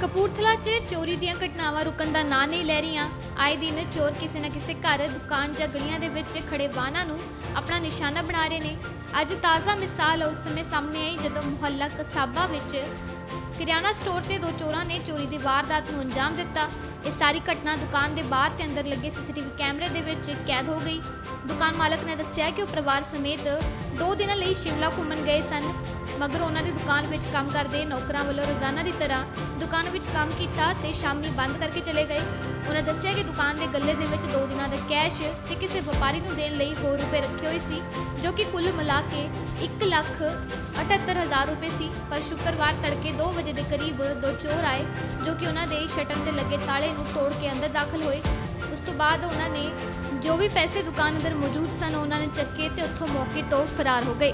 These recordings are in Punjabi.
ਕਪੂਰਥਲਾ 'ਚ ਚੋਰੀ ਦੀਆਂ ਘਟਨਾਵਾਂ ਰੁਕਣ ਦਾ ਨਾਂ ਨਹੀਂ ਲੈ ਰਹੀਆਂ। ਆਏ ਦਿਨ ਚੋਰ ਕਿਸੇ ਨਾ ਕਿਸੇ ਘਰ, ਦੁਕਾਨ ਜਾਂ ਗਲੀਆਂ ਦੇ ਵਿੱਚ ਖੜੇ ਵਾਹਨਾਂ ਨੂੰ ਆਪਣਾ ਨਿਸ਼ਾਨਾ ਬਣਾ ਰਹੇ ਨੇ। ਅੱਜ ਤਾਜ਼ਾ ਮਿਸਾਲ ਉਸ ਸਮੇਂ ਸਾਹਮਣੇ ਆਈ ਜਦੋਂ ਮੁਹੱਲਾ ਕਸਾਬਾ ਵਿੱਚ ਕਿਰਿਆਨਾ ਸਟੋਰ ਤੇ ਦੋ ਚੋਰਾਂ ਨੇ ਚੋਰੀ ਦੀ ਵਾਰਦਾਤ ਨੂੰ ਅੰਜਾਮ ਦਿੱਤਾ। ਇਹ ਸਾਰੀ ਘਟਨਾ ਦੁਕਾਨ ਦੇ ਬਾਹਰ ਤੇ ਅੰਦਰ ਲੱਗੇ ਸੀਸੀਟੀਵੀ ਕੈਮਰੇ ਦੇ ਵਿੱਚ ਕੈਦ ਹੋ ਗਈ। ਦੁਕਾਨ ਮਾਲਕ ਨੇ ਦੱਸਿਆ ਕਿ ਉਹ ਪਰਿਵਾਰ ਸਮੇਤ ਦੋ ਦਿਨਾਂ ਲਈ ਸ਼ਿਮਲਾ ਘੁੰਮਣ ਗਏ ਸਨ। ਮਗਰ ਉਹਨਾਂ ਦੀ ਦੁਕਾਨ ਵਿੱਚ ਕੰਮ ਕਰਦੇ ਨੌਕਰਾਂ ਵੱਲੋਂ ਰੋਜ਼ਾਨਾ ਦੀ ਤਰ੍ਹਾਂ ਦੁਕਾਨ ਵਿੱਚ ਕੰਮ ਕੀਤਾ ਤੇ ਸ਼ਾਮੀ ਬੰਦ ਕਰਕੇ ਚਲੇ ਗਏ। ਉਹਨਾਂ ਦੱਸਿਆ ਕਿ ਦੁਕਾਨ ਦੇ ਗੱਲੇ ਦੇ ਵਿੱਚ ਦੋ ਦਿਨਾਂ ਦਾ ਕੈਸ਼ ਤੇ ਕਿਸੇ ਵਪਾਰੀ ਨੂੰ ਦੇਣ ਲਈ ਹੋਰ ਰੁਪਏ ਰੱਖੇ ਹੋਏ ਸੀ, ਜੋ ਕਿ ਕੁੱਲ ਮਿਲਾ ਕੇ 1 ਲੱਖ 78000 ਰੁਪਏ ਸੀ। ਪਰ ਸ਼ੁੱਕਰਵਾਰ ਤੜਕੇ 2 ਵਜੇ ਦੇ ਕਰੀਬ ਦੋ ਚੋਰ ਆਏ, ਜੋ ਕਿ ਉਹਨਾਂ ਦੇ ਸ਼ਟਰ ਤੇ ਲੱਗੇ ਤਾਲੇ ਨੂੰ ਤੋੜ ਕੇ ਅੰਦਰ ਦਾਖਲ ਹੋਏ। ਉਸ ਤੋਂ ਬਾਅਦ ਉਹਨਾਂ ਨੇ ਜੋ ਵੀ ਪੈਸੇ ਦੁਕਾਨ ਅੰਦਰ ਮੌਜੂਦ ਸਨ, ਉਹਨਾਂ ਨੇ ਚੱਕੇ ਤੇ ਉੱਥੋਂ ਮੌਕੇ ਤੋਂ ਫਰਾਰ ਹੋ ਗਏ।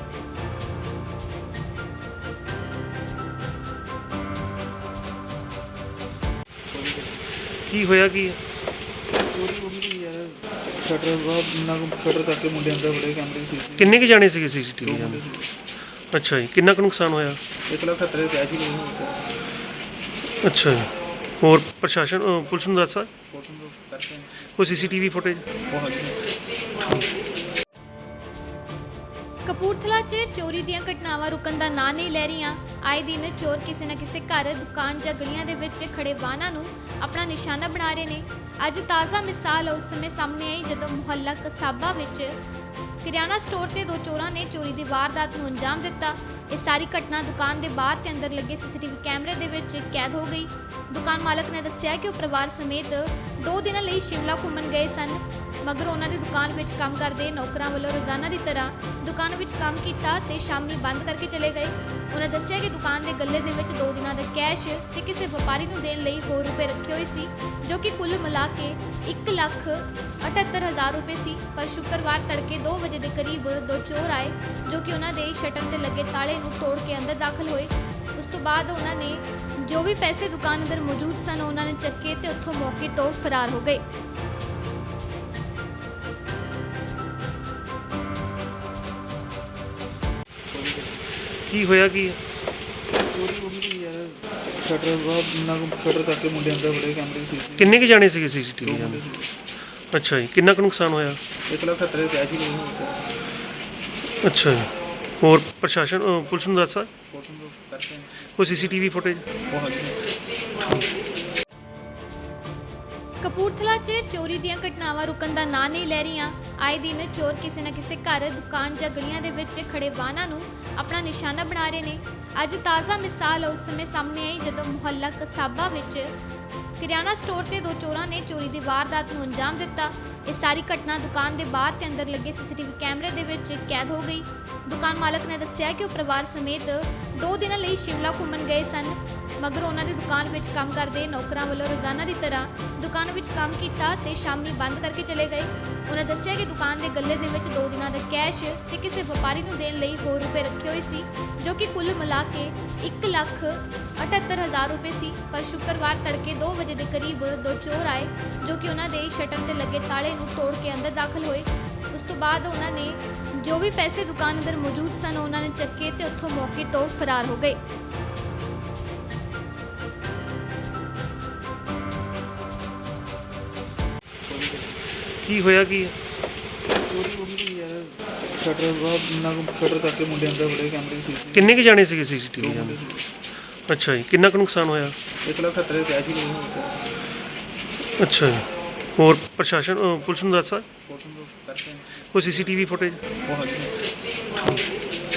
ਕੀ ਹੋਇਆ ਕੀ? ਹੈ? ਚੋਰੀ ਹੋ ਗਈ ਯਾਰ ਸ਼ਟਰ ਬਾਹਰ ਨਾ ਸ਼ਟਰ ਕਰਕੇ ਮੁੰਡੇ ਅੰਦਰ ਬੜੇ ਕੈਮਰੇ ਸੀ ਕਿੰਨੇ ਕੁ ਜਾਣੇ ਸੀਗੇ ਸੀਸੀਟੀਵੀ ਸੀ ਅੱਛਾ ਜੀ ਕਿੰਨਾ ਕੁ ਨੁਕਸਾਨ ਹੋਇਆ? ਅੱਛਾ ਜੀ। ਹੋਰ ਪ੍ਰਸ਼ਾਸਨ ਅਹ, ਪੁਲਿਸ ਨੂੰ ਦੱਸਾ ਫੋਟੋ ਨੂੰ ਕਰਕੇ ਕੋਈ ਸੀਸੀਟੀਵੀ ਫੁਟੇਜ? ਕਪੂਰਥਲਾ 'ਚ ਚੋਰੀ ਦੀਆਂ ਘਟਨਾਵਾਂ ਰੁਕਣ ਦਾ ਨਾਂ ਨਹੀਂ ਲੈ ਰਹੀਆਂ। ਆਏ ਦਿਨ ਚੋਰ ਕਿਸੇ ਨਾ ਕਿਸੇ ਘਰ ਦੁਕਾਨ ਜਾਂ ਗਲੀਆਂ ਦੇ ਵਿੱਚ ਖੜੇ ਵਾਹਨਾਂ ਨੂੰ ਆਪਣਾ ਨਿਸ਼ਾਨਾ ਬਣਾ ਰਹੇ ਨੇ। ਅੱਜ ਤਾਜ਼ਾ ਮਿਸਾਲ ਉਸ ਸਮੇਂ ਸਾਹਮਣੇ ਆਈ ਜਦੋਂ ਮੁਹੱਲਾ ਕਸਾਬਾ ਵਿੱਚ ਕਿਰਿਆਨਾ ਸਟੋਰ ਤੇ ਦੋ ਚੋਰਾਂ ਨੇ ਚੋਰੀ ਦੀ ਵਾਰਦਾਤ ਨੂੰ ਅੰਜਾਮ ਦਿੱਤਾ। ਇਹ ਸਾਰੀ ਘਟਨਾ ਦੁਕਾਨ ਦੇ ਬਾਹਰ ਤੇ ਅੰਦਰ ਲੱਗੇ ਸੀਸੀਟੀਵੀ ਕੈਮਰੇ ਦੇ ਵਿੱਚ ਕੈਦ ਹੋ ਗਈ। ਦੁਕਾਨ ਮਾਲਕ ਨੇ ਦੱਸਿਆ ਕਿ ਉਹ ਪਰਿਵਾਰ ਸਮੇਤ ਦੋ ਦਿਨਾਂ ਲਈ ਸ਼ਿਮਲਾ ਘੁੰਮਣ ਗਏ ਸਨ। ਮਗਰ ਉਹਨਾਂ ਦੀ ਦੁਕਾਨ ਵਿੱਚ ਕੰਮ ਕਰਦੇ ਨੌਕਰਾਂ ਵੱਲੋਂ ਰੋਜ਼ਾਨਾ ਦੀ ਤਰ੍ਹਾਂ ਦੁਕਾਨ ਵਿੱਚ ਕੰਮ ਕੀਤਾ ਤੇ ਸ਼ਾਮੀ ਬੰਦ ਕਰਕੇ ਚਲੇ ਗਏ। ਉਹਨਾਂ ਦੱਸਿਆ ਕਿ ਦੁਕਾਨ ਦੇ ਗੱਲੇ ਦੇ ਵਿੱਚ ਦੋ ਦਿਨਾਂ ਦਾ ਕੈਸ਼ ਤੇ ਕਿਸੇ ਵਪਾਰੀ ਨੂੰ ਦੇਣ ਲਈ ਹੋਰ ਰੁਪਏ ਰੱਖੇ ਹੋਏ ਸੀ, ਜੋ ਕਿ ਕੁੱਲ ਮਿਲਾ ਕੇ 1 ਲੱਖ 78000 ਰੁਪਏ ਸੀ। ਪਰ ਸ਼ੁੱਕਰਵਾਰ ਤੜਕੇ 2 ਵਜੇ ਦੇ ਕਰੀਬ ਦੋ ਚੋਰ ਆਏ, ਜੋ ਕਿ ਉਹਨਾਂ ਦੇ ਸ਼ਟਰ ਤੇ ਲੱਗੇ ਤਾਲੇ ਨੂੰ ਤੋੜ ਕੇ ਅੰਦਰ ਦਾਖਲ ਹੋਏ। ਉਸ ਤੋਂ ਬਾਅਦ ਉਹਨਾਂ ਨੇ ਜੋ ਵੀ ਪੈਸੇ ਦੁਕਾਨ ਅੰਦਰ ਮੌਜੂਦ ਸਨ, ਉਹਨਾਂ ਨੇ ਚੱਕੇ ਤੇ ਉੱਥੋਂ ਮੌਕੇ ਤੋਂ ਫਰਾਰ ਹੋ ਗਏ। ਕੀ ਹੋਇਆ ਕੀ? ਹੈ? ਚੋਰੀ ਹੋ ਗਈ ਯਾਰ ਸ਼ਟਰ ਬਾਹਰ ਨਾ ਸ਼ਟਰ ਕਰਕੇ ਮੁੰਡੇ ਅੰਦਰ ਬੜੇ ਕੈਮਰੇ ਸੀ ਕਿੰਨੇ ਕੁ ਜਾਣੇ ਸੀਗੇ ਸੀਸੀਟੀਵੀ ਸੀ ਅੱਛਾ ਜੀ ਕਿੰਨਾ ਕੁ ਨੁਕਸਾਨ ਹੋਇਆ? ਅੱਛਾ ਜੀ। ਹੋਰ ਪ੍ਰਸ਼ਾਸਨ ਅਹ, ਪੁਲਿਸ ਨੂੰ ਦੱਸਾ ਫੋਟੋ ਨੂੰ ਕਰਕੇ ਕੋਈ ਸੀਸੀਟੀਵੀ ਫੁਟੇਜ? ਉਹ ਕਪੂਰਥਲਾ 'ਚ ਚੋਰੀ ਦੀਆਂ ਘਟਨਾਵਾਂ ਰੁਕਣ ਦਾ ਨਾਂ ਨਹੀਂ ਲੈ ਰਹੀਆਂ ਆਏ ਦਿਨ ਚੋਰ ਕਿਸੇ ਨਾ ਕਿਸੇ ਘਰ, ਦੁਕਾਨ ਜਾਂ ਗਲੀਆਂ ਦੇ ਵਿੱਚ ਖੜੇ ਵਾਹਨਾਂ ਨੂੰ ਆਪਣਾ ਨਿਸ਼ਾਨਾ ਬਣਾ ਰਹੇ ਨੇ। ਅੱਜ ਤਾਜ਼ਾ ਮਿਸਾਲ ਉਸ ਸਮੇਂ ਸਾਹਮਣੇ ਆਈ ਜਦੋਂ ਮੁਹੱਲਾ ਕਸਾਬਾ ਵਿੱਚ ਕਿਰਿਆਨਾ ਸਟੋਰ ਤੇ ਦੋ ਚੋਰਾਂ ਨੇ ਚੋਰੀ ਦੀ ਵਾਰਦਾਤ ਨੂੰ ਅੰਜਾਮ ਦਿੱਤਾ। ਇਹ ਸਾਰੀ ਘਟਨਾ ਦੁਕਾਨ ਦੇ ਬਾਹਰ ਤੇ ਅੰਦਰ ਲੱਗੇ ਸੀਸੀਟੀਵੀ ਕੈਮਰੇ ਦੇ ਵਿੱਚ ਕੈਦ ਹੋ ਗਈ। ਦੁਕਾਨ ਮਾਲਕ ਨੇ ਦੱਸਿਆ ਕਿ ਉਹ ਪਰਿਵਾਰ ਸਮੇਤ ਦੋ ਦਿਨਾਂ ਲਈ ਸ਼ਿਮਲਾ ਘੁੰਮਣ ਗਏ ਸਨ। ਮਗਰੋਂ ਉਹਨਾਂ ਦੀ ਦੁਕਾਨ ਵਿੱਚ ਕੰਮ ਕਰਦੇ ਨੌਕਰਾਂ ਵੱਲੋਂ ਰੋਜ਼ਾਨਾ ਦੀ ਤਰ੍ਹਾਂ ਦੁਕਾਨ ਵਿੱਚ ਕੰਮ ਕੀਤਾ ਤੇ ਸ਼ਾਮੀ ਬੰਦ ਕਰਕੇ ਚਲੇ ਗਏ। ਉਹਨਾਂ ਦੱਸਿਆ ਕਿ ਦੁਕਾਨ ਦੇ ਗੱਲੇ ਦੇ ਵਿੱਚ ਦੋ ਦਿਨਾਂ ਦਾ ਕੈਸ਼ ਤੇ ਕਿਸੇ ਵਪਾਰੀ ਨੂੰ ਦੇਣ ਲਈ ਹੋਰ ਰੁਪਏ ਰੱਖੇ ਹੋਏ ਸੀ, ਜੋ ਕਿ ਕੁੱਲ ਮਿਲਾ ਕੇ 1 ਲੱਖ 78000 ਰੁਪਏ ਸੀ। ਪਰ ਸ਼ੁੱਕਰਵਾਰ ਤੜਕੇ 2 ਵਜੇ ਦੇ ਕਰੀਬ ਦੋ ਚੋਰ ਆਏ, ਜੋ ਕਿ ਉਹਨਾਂ ਦੇ ਸ਼ਟਰ ਤੇ ਲੱਗੇ ਤਾਲੇ ਨੂੰ ਤੋੜ ਕੇ ਅੰਦਰ ਦਾਖਲ ਹੋਏ। ਉਸ ਤੋਂ ਬਾਅਦ ਉਹਨਾਂ ਨੇ ਜੋ ਵੀ ਪੈਸੇ ਦੁਕਾਨ ਅੰਦਰ ਮੌਜੂਦ ਸਨ, ਉਹਨਾਂ ਨੇ ਚੱਕੇ ਤੇ ਉੱਥੋਂ ਮੌਕੇ ਤੋਂ ਫਰਾਰ ਹੋ ਗਏ। ਕੀ ਹੋਇਆ ਕੀ? ਹੈ? ਚੋਰੀ ਹੋ ਗਈ ਯਾਰ ਸ਼ਟਰ ਬਾਹਰ ਨਾ ਸ਼ਟਰ ਕਰਕੇ ਮੁੰਡੇ ਅੰਦਰ ਬੜੇ ਕੈਮਰੇ ਸੀ ਕਿੰਨੇ ਕੁ ਜਾਣੇ ਸੀਗੇ ਦੋ ਸੀਸੀਟੀਵੀ ਅੱਛਾ ਜੀ ਕਿੰਨਾ ਕੁ ਨੁਕਸਾਨ ਹੋਇਆ? ਇੱਕ ਲੱਖ ਖਤਰੇ ਤੇ ਆਜੀ ਨਹੀਂ ਅੱਛਾ ਜੀ। ਹੋਰ ਪ੍ਰਸ਼ਾਸਨ ਪੁਲਿਸ ਨੂੰ ਦੱਸਾ। ਫੋਟੋ ਕਰਕੇ ਕੋਈ ਸੀਸੀਟੀਵੀ ਫੁਟੇਜ ਉਹ ਹੱਥ